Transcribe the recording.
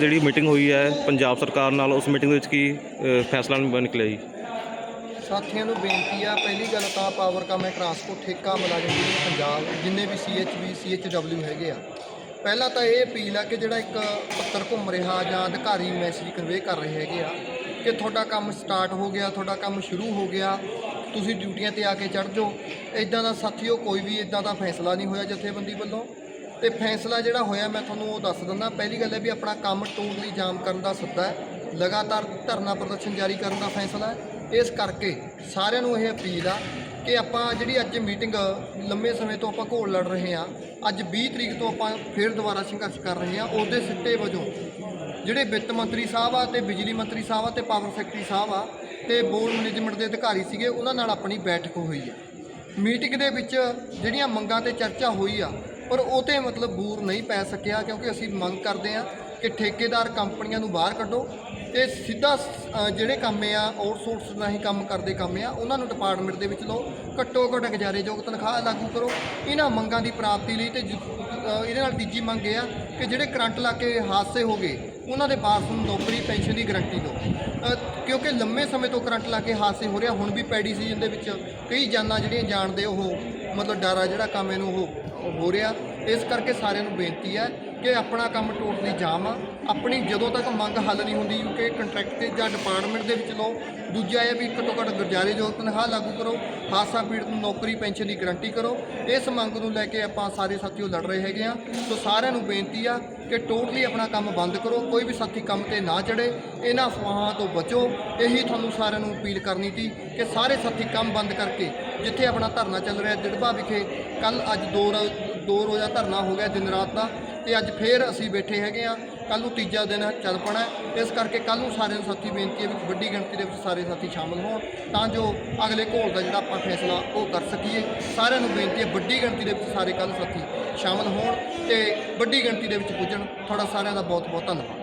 ਜਿਹੜੀ ਮੀਟਿੰਗ ਹੋਈ ਹੈ ਪੰਜਾਬ ਸਰਕਾਰ ਨਾਲ ਉਸ ਮੀਟਿੰਗ ਦੇ ਵਿੱਚ ਕੀ ਅ, ਫੈਸਲਾ ਨਿਕਲਿਆ ਜੀ? ਸਾਥੀਆਂ ਨੂੰ ਬੇਨਤੀ ਆ ਪਹਿਲੀ ਗੱਲ ਤਾਂ ਪਾਵਰ ਕਾਮ ਟਰਾਂਸਪੋਰਟ ਠੇਕਾ ਮੁਲਾਜ਼ਮ ਯੂਨੀਅਨ ਪੰਜਾਬ ਜਿੰਨੇ ਵੀ ਸੀਐਚਬੀ ਸੀਐਚਡਬਲਿਊ ਹੈਗੇ ਆ। ਪਹਿਲਾਂ ਤਾਂ ਇਹ ਅਪੀਲ ਆ ਕਿ ਜਿਹੜਾ ਇੱਕ ਪੱਤਰ ਘੁੰਮ ਰਿਹਾ ਜਾਂ ਅਧਿਕਾਰੀ ਮੈਸੇਜ ਕਨਵੇ ਕਰ ਰਹੇ ਹੈਗੇ ਆ ਕਿ ਤੁਹਾਡਾ ਕੰਮ ਸਟਾਰਟ ਹੋ ਗਿਆ ਤੁਹਾਡਾ ਕੰਮ ਸ਼ੁਰੂ ਹੋ ਗਿਆ ਤੁਸੀਂ ਡਿਊਟੀਆਂ ਤੇ ਆ ਕੇ ਚੜ੍ਹ ਜਾਓ। ਇਦਾਂ ਦਾ ਸਾਥੀਓ ਕੋਈ ਵੀ ਇਦਾਂ ਦਾ ਫੈਸਲਾ ਨਹੀਂ ਹੋਇਆ ਜਥੇਬੰਦੀ ਵੱਲੋਂ। ਤੇ ਫੈਸਲਾ ਜਿਹੜਾ ਹੋਇਆ, ਮੈਂ ਤੁਹਾਨੂੰ ਉਹ ਦੱਸ ਦਿੰਦਾ। ਪਹਿਲੀ ਗੱਲ ਹੈ ਵੀ ਆਪਣਾ ਕੰਮ ਟੋਟਲੀ ਜਾਮ ਕਰਨ ਦਾ ਸੱਦਾ ਹੈ। ਲਗਾਤਾਰ ਧਰਨਾ ਪ੍ਰਦਰਸ਼ਨ ਜਾਰੀ ਕਰਨ ਦਾ ਫੈਸਲਾ ਹੈ। ਇਸ ਕਰਕੇ ਸਾਰਿਆਂ ਨੂੰ ਇਹ ਅਪੀਲ ਆ ਕਿ ਆਪਾਂ ਜਿਹੜੀ ਅੱਜ ਮੀਟਿੰਗ ਲੰਮੇ ਸਮੇਂ ਤੋਂ ਆਪਾਂ ਘੋਲ ਲੜ ਰਹੇ ਹਾਂ, ਅੱਜ 20 ਤਰੀਕ ਤੋਂ ਆਪਾਂ ਫਿਰ ਦੁਬਾਰਾ ਸੰਘਰਸ਼ ਕਰ ਰਹੇ ਹਾਂ। ਉਹਦੇ ਸਿੱਟੇ ਵਜੋਂ ਜਿਹੜੇ ਵਿੱਤ ਮੰਤਰੀ ਸਾਹਿਬ ਆ ਤੇ ਬਿਜਲੀ ਮੰਤਰੀ ਸਾਹਿਬ ਆ ਤੇ ਪਾਵਰ ਸੈਕਟਰੀ ਸਾਹਿਬ ਆ ਤੇ ਬੋਰਡ ਮੈਨੇਜਮੈਂਟ ਦੇ ਅਧਿਕਾਰੀ ਸੀਗੇ, ਉਹਨਾਂ ਨਾਲ ਆਪਣੀ ਬੈਠਕ ਹੋਈ ਆ ਮੀਟਿੰਗ ਦੇ ਵਿੱਚ ਜਿਹੜੀਆਂ ਮੰਗਾਂ ਤੇ ਚਰਚਾ ਹੋਈ ਆ ਪਰ ਉਹ ਤੇ ਮਤਲਬ ਬੂਰ ਨਹੀਂ ਪੈ ਸਕਿਆ ਕਿਉਂਕਿ ਅਸੀਂ ਮੰਗ ਕਰਦੇ ਆ ਕਿ ਠੇਕੇਦਾਰ ਕੰਪਨੀਆਂ ਨੂੰ ਬਾਹਰ ਕੱਢੋ ਤੇ ਸਿੱਧਾ ਜਿਹੜੇ ਕੰਮ ਆ, ਆਊਟਸੋਰਸ ਰਾਹੀਂ ਕੰਮ ਕਰਦੇ ਕੰਮ ਆ, ਉਹਨਾਂ ਨੂੰ ਡਿਪਾਰਟਮੈਂਟ ਦੇ ਵਿੱਚ ਲਓ, ਘੱਟੋ ਘੱਟ ਗੁਜ਼ਾਰੇਯੋਗ ਤਨਖਾਹ ਲਾਗੂ ਕਰੋ। ਇਹਨਾਂ ਮੰਗਾਂ ਦੀ ਪ੍ਰਾਪਤੀ ਲਈ ਤੇ ਜ- ਇਹਦੇ ਨਾਲ ਤੀਜੀ ਮੰਗ ਇਹ ਆ ਕਿ ਜਿਹੜੇ ਕਰੰਟ ਲਾ ਕੇ ਹਾਦਸੇ ਹੋ ਗਏ, ਉਹਨਾਂ ਦੇ ਵਾਰਸ ਨੂੰ ਨੌਕਰੀ, ਪੈਨਸ਼ਨ ਦੀ ਗਰੰਟੀ ਦਿਓ। ਕਿਉਂਕਿ ਲੰਮੇ ਸਮੇਂ ਤੋਂ ਕਰੰਟ ਲਾ ਕੇ ਹਾਦਸੇ ਹੋ ਰਿਹਾ, ਹੁਣ ਵੀ ਪੈਡੀ ਸੀਜ਼ਨ ਦੇ ਵਿੱਚ ਕਈ ਜਾਨਾਂ ਜਿਹੜੀਆਂ ਜਾਣਦੇ ਉਹ, ਮਤਲਬ ਡਰ ਆ ਜਿਹੜਾ ਕੰਮ ਇਹਨੂੰ ਉਹ ਹੋ ਰਿਹਾ। ਇਸ ਕਰਕੇ ਸਾਰਿਆਂ ਨੂੰ ਬੇਨਤੀ ਹੈ ਕਿ ਆਪਣਾ ਕੰਮ ਟੋਟਲੀ ਜਾਮ ਆ। ਆਪਣੀ ਜਦੋਂ ਤੱਕ ਮੰਗ ਹੱਲ ਨਹੀਂ ਹੁੰਦੀ ਕਿ ਕੰਟਰੈਕਟ ਤੇ ਜਾਂ ਡਿਪਾਰਟਮੈਂਟ ਦੇ ਵਿੱਚ ਲਓ, ਦੂਜਾ ਇਹ ਵੀ ਘੱਟੋ ਘੱਟ ਗੁਜ਼ਾਰੇਯੋਗ ਤਨਖਾਹ ਲਾਗੂ ਕਰੋ ਹਾਦਸਾ ਪੀੜਤ ਨੂੰ ਨੌਕਰੀ, ਪੈਨਸ਼ਨ ਦੀ ਗਰੰਟੀ ਕਰੋ। ਇਸ ਮੰਗ ਨੂੰ ਲੈ ਕੇ ਆਪਾਂ ਸਾਰੇ ਸਾਥੀਓ ਲੜ ਰਹੇ ਹੈਗੇ ਆ। ਸੋ ਸਾਰਿਆਂ ਨੂੰ ਬੇਨਤੀ ਆ ਕਿ ਟੋਟਲੀ ਆਪਣਾ ਕੰਮ ਬੰਦ ਕਰੋ, ਕੋਈ ਵੀ ਸਾਥੀ ਕੰਮ ਤੇ ਨਾ ਚੜੇ ਇਹਨਾਂ ਅਫਵਾਹਾਂ ਤੋਂ ਬਚੋ। ਇਹੀ ਤੁਹਾਨੂੰ ਸਾਰਿਆਂ ਨੂੰ ਅਪੀਲ ਕਰਨੀ ਸੀ ਕਿ ਸਾਰੇ ਸਾਥੀ ਕੰਮ ਬੰਦ ਕਰਕੇ ਜਿੱਥੇ ਆਪਣਾ ਧਰਨਾ ਚੱਲ ਰਿਹਾ ਦਿੜਬਾ ਵਿਖੇ ਕੱਲ ਅੱਜ ਦੋ ਰੋ- ਦੋ ਰੋਜ਼ਾ ਧਰਨਾ ਹੋ ਗਿਆ ਦਿਨ ਰਾਤ ਦਾ। ਤੇ ਅੱਜ ਫੇਰ ਅਸੀਂ ਬੈਠੇ ਹੈਗੇ ਆ ਕੱਲ ਨੂੰ ਤੀਜਾ ਦਿਨ ਚੱਲ ਪਣਾ ਇਸ ਕਰਕੇ ਕੱਲ ਨੂੰ ਸਾਰਿਆਂ ਨੂੰ ਸਾਥੀ ਬੇਨਤੀ ਹੈ ਵੀ ਵੱਡੀ ਗਿਣਤੀ ਦੇ ਵਿੱਚ ਸਾਰੇ ਸਾਥੀ ਸ਼ਾਮਲ ਹੋਣ ਤਾਂ ਜੋ ਅਗਲੇ ਘੋਲ ਦਾ ਜਿਹੜਾ ਆਪਾਂ ਫੈਸਲਾ ਉਹ ਕਰ ਸਕੀਏ। ਸਾਰਿਆਂ ਨੂੰ ਬੇਨਤੀ ਹੈ ਵੱਡੀ ਗਿਣਤੀ ਦੇ ਵਿੱਚ ਸਾਰੇ ਕੱਲ ਸਾਥੀ ਸ਼ਾਮਲ ਹੋਣ ਤੇ ਵੱਡੀ ਗਿਣਤੀ ਦੇ ਵਿੱਚ ਪੁੱਜਣ। ਤੁਹਾਡਾ ਸਾਰਿਆਂ ਦਾ ਬਹੁਤ ਬਹੁਤ ਧੰਨਵਾਦ।